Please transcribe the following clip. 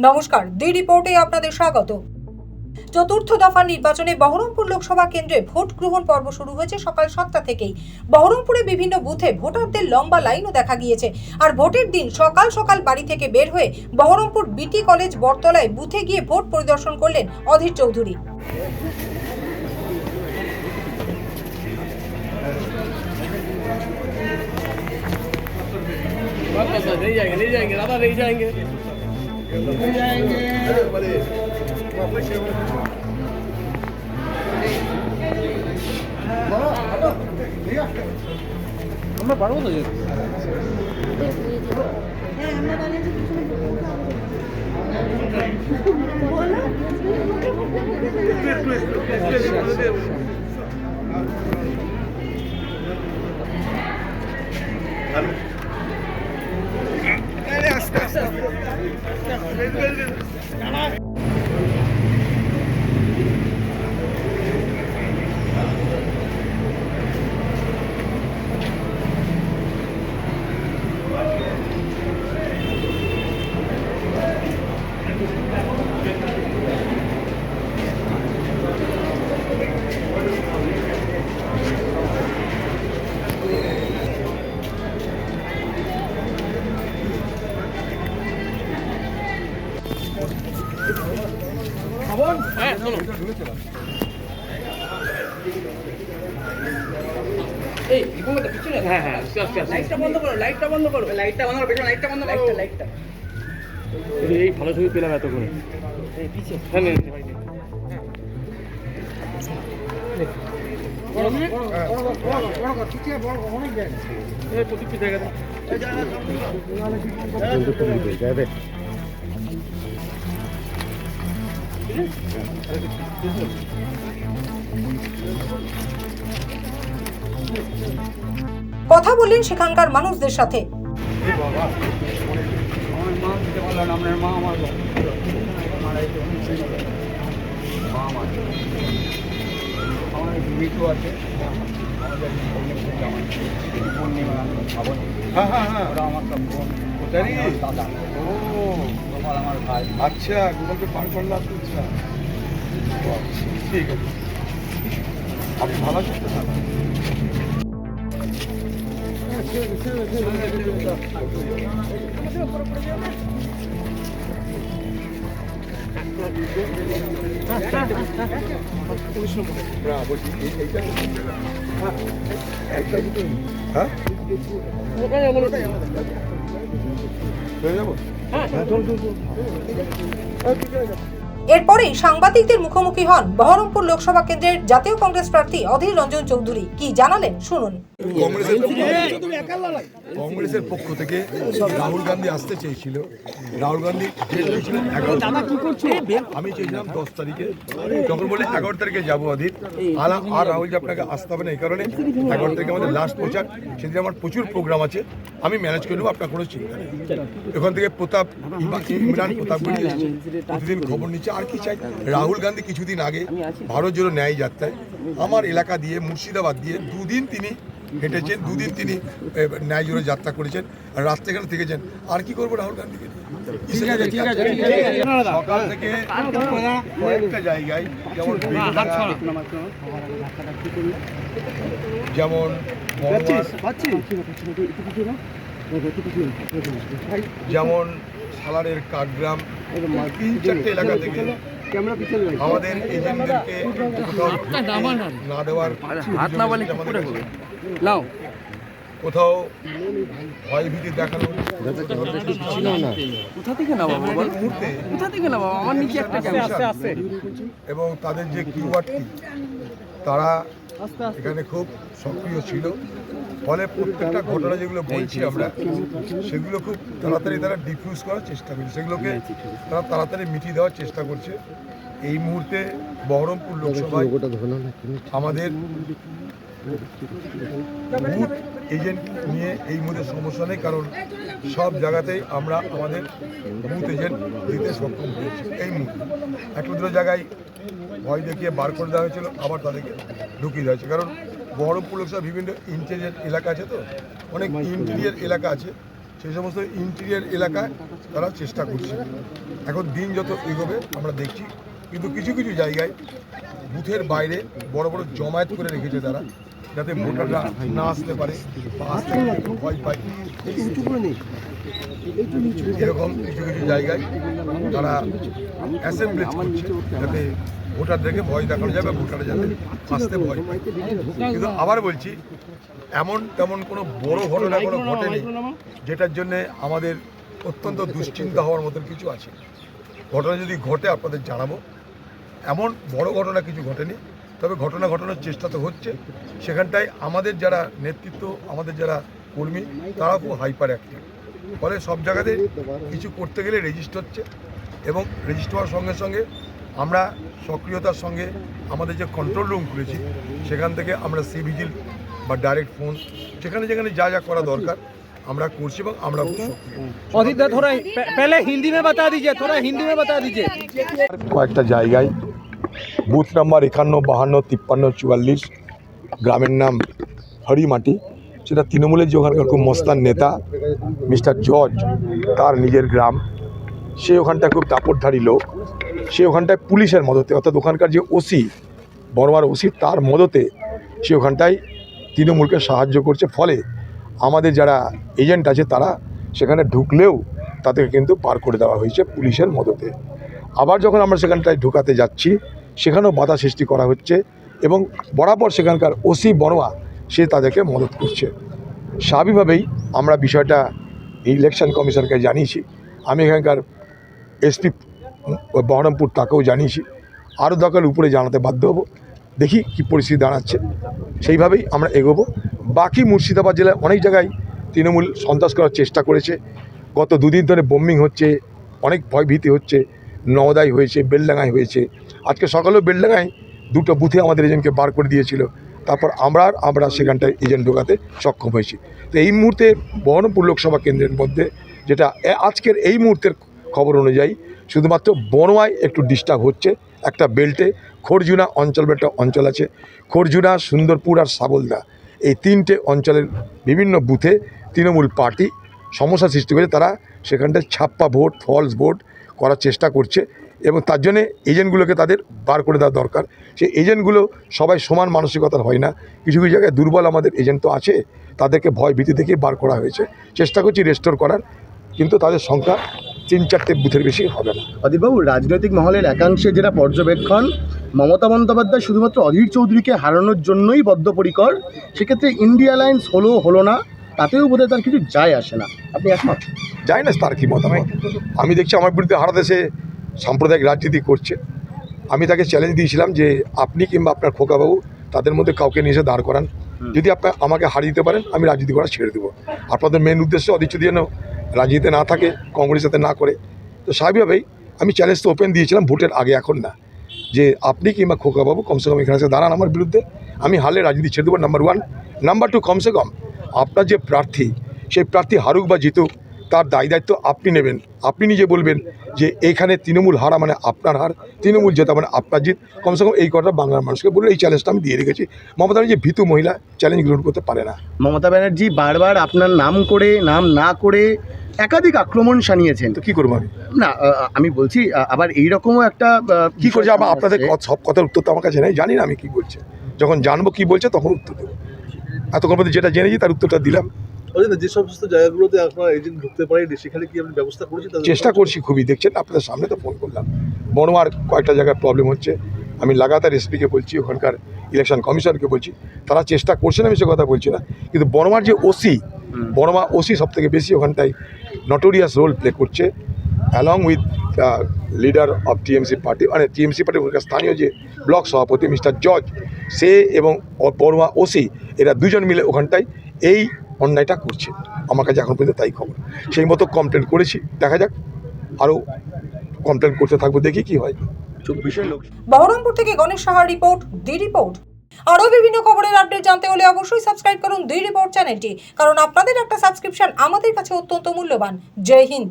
নমস্কার দি রিপোর্টে আপনাদের স্বাগত চতুর্থ দফা নির্বাচনে বহরমপুর লোকসভা কেন্দ্রে ভোট গ্রহণ পর্ব শুরু হয়েছে সকাল সাতটা থেকেই বহরমপুরে বিভিন্ন বুথে ভোটারদের লম্বা লাইনও দেখা গিয়েছে আর ভোটের দিন সকাল সকাল বাড়ি থেকে বের হয়ে বহরমপুর বিটি কলেজ বটতলায় বুথে গিয়ে ভোট পরিদর্শন করলেন অধীর চৌধুরী बस बस नहीं जाएंगे नहीं जाएंगे दादा नहीं जाएंगे আমরা পারব তো যেতে হ্যাঁ Yana. হ্যাঁ হ্যাঁ লাইটটা বন্ধ করো লাইটটা বন্ধ করো লাইটটা বন্ধ করো পেছনে লাইটটা বন্ধ করো লাইটটা এই ভালো ছবি পেলাম এই পিছে হ্যাঁ ভাই, নে। এই কথা বললেন সেখানকার মানুষদের সাথে। হ্যাঁ হ্যাঁ হ্যাঁ। আমার দাদা ও গোপাল আমার ভাই। আচ্ছা গুগল পে করলাম আচ্ছা আচ্ছা, ঠিক আছে। আপনি ভালো আছেন তো? হ্যাঁ, হ্যাঁ? হয়ে যাব? হ্যাঁ চল চল চল এরপরেই সাংবাদিকদের মুখোমুখি হন বহরমপুর লোকসভা কেন্দ্রের জাতীয় কংগ্রেস প্রার্থী অধীর রঞ্জন চৌধুরী। কি জানালেন? শুনুন। কংগ্রেসের পক্ষ থেকে রাহুল গান্ধী আসতে চেয়েছিল। রাহুল গান্ধী আমি চেয়েছিলাম দশ তারিখে। তখন বলে এগারো তারিখে যাব অধীর। আলা আর রাহুল যে আপনাকে আসতে হবে না এই কারণে এগারো তারিখে আমাদের লাস্ট প্রচার। সেদিন আমার প্রচুর প্রোগ্রাম আছে। আমি ম্যানেজ করে নেব আপনার কোনো চিন্তা নেই। এখান থেকে প্রতাপ ইমা- ইমরান প্রতাপগুলি এসেছে। প্রতিদিন খবর নিচ্ছে। আর কি চাই রাহুল গান্ধী কিছুদিন আগে ভারত জোড়ো ন্যায় যাত্রায় আমার এলাকা দিয়ে মুর্শিদাবাদ দিয়ে দুদিন তিনি হেঁটেছেন দুদিন তিনি ন্যায় জোড়ো যাত্রা করেছেন রাত্রে এখানে থেকেছেন। আর কি করব রাহুল গান্ধীকে? সকাল থেকে কয়েকটা জায়গায় যেমন যেমন যেমন সালারের কাঠগ্রাম তিন চারটে এলাকা থেকে আমাদের এজেন্টদেরকে কোথাও না দেওয়ার হাত না বলে নাও। কোথাও ভয়ভীতি দেখানো কোথা থেকে নাও বাবা বল মুহূর্তে কোথা থেকে নাও বাবা আমার নিচে একটা ক্যামেরা। আছে এবং তাদের যে কিউআরটি তারা এখানে খুব সক্রিয় ছিল। ফলে প্রত্যেকটা ঘটনা যেগুলো বলছি আমরা সেগুলো খুব তাড়াতাড়ি তারা ডিফিউজ করার চেষ্টা করছে। সেগুলোকে তারা তাড়াতাড়ি মিটিয়ে দেওয়ার চেষ্টা করছে। এই মুহূর্তে বহরমপুর লোকসভায় আমাদের বুথ এজেন্ট নিয়ে এই মুহূর্তে সমস্যা নেই কারণ সব জায়গাতেই আমরা আমাদের বুথ এজেন্ট দিতে সক্ষম হয়েছি। এই মুহূর্তে একটা দুটো জায়গায় ভয় দেখিয়ে বার করে দেওয়া হয়েছিল আবার তাদেরকে ঢুকিয়ে দেওয়া হয়েছে। কারণ বহরমপুর লোকসভা বিভিন্ন ইন্টেরিয়ার এলাকা আছে তো? অনেক ইন্টেরিয়ার এলাকা আছে। সেই সমস্ত ইন্টেরিয়ার এলাকায় তারা চেষ্টা করছে। এখন দিন যত এগোবে আমরা দেখছি। কিন্তু কিছু কিছু জায়গায় বুথের বাইরে বড় বড় জমায়েত করে রেখেছে তারা যাতে ভোটাররা না আসতে পারে বা আসতে ভয় পায়। এরকম কিছু কিছু জায়গায় তারা অ্যাসেম্বলেজ করছে যাতে ভোটারদেরকে ভয় দেখানো যাবে ভোটাররা যাতে আসতে ভয় কিন্তু আবার বলছি, এমন তেমন কোনো বড় ঘটনা কোনো ঘটেনি যেটার জন্য আমাদের অত্যন্ত দুশ্চিন্তা হওয়ার মতন কিছু আছে। ঘটনা যদি ঘটে, আপনাদের জানাব। এমন বড় ঘটনা কিছু ঘটেনি, তবে ঘটনা ঘটানোর চেষ্টা তো হচ্ছে। সেখানটায় আমাদের যারা নেতৃত্ব, আমাদের যারা কর্মী তারা খুব হাইপার অ্যাক্টিভ ফলে সব জায়গাতে কিছু করতে গেলে রেজিস্ট হচ্ছে এবং রেজিস্ট হওয়ার সঙ্গে সঙ্গে আমরা সক্রিয়তার সঙ্গে আমাদের যে কন্ট্রোল রুম খুলেছি সেখান থেকে আমরা সিভিজিল বা ডাইরেক্ট ফোন যেখানে যেখানে যা যা করা দরকার আমরা করছি এবং আমরা অধিকদা পেলে হিন্দি মে বাতা দিজিয়ে থোড়া হিন্দি মে বাতা কয়েকটা জায়গায় বুথ নাম্বার একান্ন বাহান্ন তিপ্পান্ন চুয়াল্লিশ গ্রামের নাম হরিমাটি সেটা তৃণমূলের যে ওখানকার খুব মস্তান নেতা মিস্টার জর্জ তার নিজের গ্রাম সে ওখানটা খুব দাপটধারী লোক। সে ওখানটায় পুলিশের মদতে, অর্থাৎ ওখানকার যে ওসি, বড়মার ওসি, তার মদতে সে ওখানটায় তৃণমূলকে সাহায্য করছে। ফলে আমাদের যারা এজেন্ট আছে, তারা সেখানে ঢুকলেও তাদেরকে কিন্তু পার করে দেওয়া হয়েছে পুলিশের মদতে। আবার যখন আমরা সেখানটায় ঢুকাতে যাচ্ছি, সেখানেও বাধা সৃষ্টি করা হচ্ছে এবং বরাবর সেখানকার ওসি বড়োয়া সে তাদেরকে মদত করছে। স্বাভাবিকভাবেই আমরা বিষয়টা ইলেকশন কমিশনকে জানিয়েছি। আমি এখানকার এসপি বহরমপুর তাকেও জানিয়েছি। আরও দরকার উপরে জানাতে বাধ্য হব। দেখি কি পরিস্থিতি দাঁড়াচ্ছে। সেইভাবেই আমরা এগোবো। বাকি মুর্শিদাবাদ জেলায় অনেক জায়গায় তৃণমূল সন্ত্রাস করার চেষ্টা করেছে। গত দুদিন ধরে বোম্বিং হচ্ছে, অনেক ভয়ভীতি হচ্ছে। নওদাই হয়েছে, বেলডাঙ্গায় হয়েছে। আজকে সকালেও বেলডাঙ্গায় দুটো বুথে আমাদের এজেন্টকে বার করে দিয়েছিল। তারপর আমরা আর আমরা সেখানটায় এজেন্ট ঢোকাতে সক্ষম হয়েছি। তো এই মুহূর্তে বহরমপুর লোকসভা কেন্দ্রের মধ্যে যেটা আজকের এই মুহূর্তের খবর অনুযায়ী শুধুমাত্র বনোয়ায় একটু ডিস্টার্ব হচ্ছে। একটা বেল্টে খড়জুনা অঞ্চল একটা অঞ্চল আছে। খড়জুনা সুন্দরপুর আর সাবলদা। এই তিনটে অঞ্চলের বিভিন্ন বুথে তৃণমূল পার্টি সমস্যা সৃষ্টি করেছে তারা সেখানটায় ছাপ্পা ভোট ফলস ভোট করার চেষ্টা করছে এবং তার জন্যে এজেন্টগুলোকে তাদের বার করে দেওয়া দরকার। সেই এজেন্টগুলো সবাই সমান মানসিকতার হয় না। কিছু কিছু জায়গায় দুর্বল আমাদের এজেন্ট তো আছে। তাদেরকে ভয় ভীতি থেকে বার করা হয়েছে। চেষ্টা করছি রেস্টোর করার, কিন্তু তাদের সংখ্যা তিন চারটে বুথের বেশি হবে না। অদিতবাবু রাজনৈতিক মহলের একাংশে যেটা পর্যবেক্ষণ মমতা বন্দ্যোপাধ্যায় শুধুমাত্র অধীর চৌধুরীকে হারানোর জন্যই বদ্ধপরিকর সেক্ষেত্রে ইন্ডিয়া অ্যালায়েন্স হলো হলো না তাতেও বোধহয় তার কিছু যায় আসে না। আপনি একমত? জানি না তার কী মতামত? আমি দেখছি আমার বিরুদ্ধে হারা দেশে সাম্প্রদায়িক রাজনীতি করছে। আমি তাকে চ্যালেঞ্জ দিয়েছিলাম যে আপনি কিংবা আপনার খোকাবাবু তাদের মধ্যে কাউকে নিয়ে এসে দাঁড় করান। যদি আপনার আমাকে হারিয়ে দিতে পারেন আমি রাজনীতি করা ছেড়ে দেবো। আপনাদের মেন উদ্দেশ্য অদিচ্ছুদি যেন রাজনীতিতে না থাকে কংগ্রেস যাতে না করে। তো স্বাভাবিকভাবেই আমি চ্যালেঞ্জ তো ওপেন দিয়েছিলাম, ভোটের আগে এখন না। যে আপনি কিংবা খোকাবাবু কমসে কম এখানে দাঁড়ান আমার বিরুদ্ধে, আমি হালে রাজনীতি ছেড়ে দেবো নাম্বার ওয়ান নাম্বার টু কমসে কম আপনার যে প্রার্থী, সেই প্রার্থী হারুক বা জিতুক তার দায় দায়িত্ব আপনি নেবেন। আপনি নিজে বলবেন যে এইখানে তৃণমূল হারা মানে আপনার হার তৃণমূল জেতা মানে আপনার জিত। কমসে কম এই কথাটা বাংলার মানুষকে বলে এই চ্যালেঞ্জটা আমি দিয়ে রেখেছি। মমতা যে ভীতু মহিলা চ্যালেঞ্জ গ্রহণ করতে পারে না। মমতা ব্যানার্জি বারবার আপনার নাম করে নাম না করে একাধিক আক্রমণ শানিয়েছেন। তো কী করব আমি? না আমি বলছি আবার এইরকমও একটা আহ, কী করছে? আমার আপনাদের। সব কথার উত্তর তো আমার কাছে নেই জানি না আমি কী বলছে। যখন জানব কী বলছে তখন উত্তর দেবো। এতক্ষণ পর্যন্ত যেটা জেনেছি তার উত্তরটা দিলাম। যে সমস্ত জায়গাগুলোতে আপনারা এজেন্ট ঢুকতে পারেনি সেখানে কি আপনি ব্যবস্থা করেছেন চেষ্টা করছি খুবই দেখছেন আপনাদের সামনে তো ফোন করলাম। বনোয়ার কয়েকটা জায়গায় প্রবলেম হচ্ছে। আমি লাগাতার এসপিকে বলছি ওখানকার ইলেকশন কমিশনকে বলছি। তারা চেষ্টা করছেন আমি সে কথা বলছি না। কিন্তু বনোয়ার যে ওসি বনোয়া ওসি সব থেকে বেশি ওখানটায় নটোরিয়াস রোল প্লে করছে along with leader of TMC party মানে টিএমসি পার্টির ওখানকার স্থানীয় যে ব্লক সভাপতি মিস্টার জজ সে এবং বড়ুয়া ওসি এরা দুজন মিলে ওখানটায় এই অন্যায়টা করছে। আমার কাছে এখন পর্যন্ত তাই খবর। সেই মতো কমপ্লেন করেছি। দেখা যাক। আরও কমপ্লেন করতে থাকব দেখি কি হয়। বহরমপুর থেকে গণেশ সাহার রিপোর্ট দি রিপোর্ট আরও বিভিন্ন খবরের আপডেট জানতে হলে অবশ্যই সাবস্ক্রাইব করুন দি রিপোর্ট চ্যানেলটি কারণ আপনাদের একটা সাবস্ক্রিপশন আমাদের কাছে অত্যন্ত মূল্যবান। জয় হিন্দ।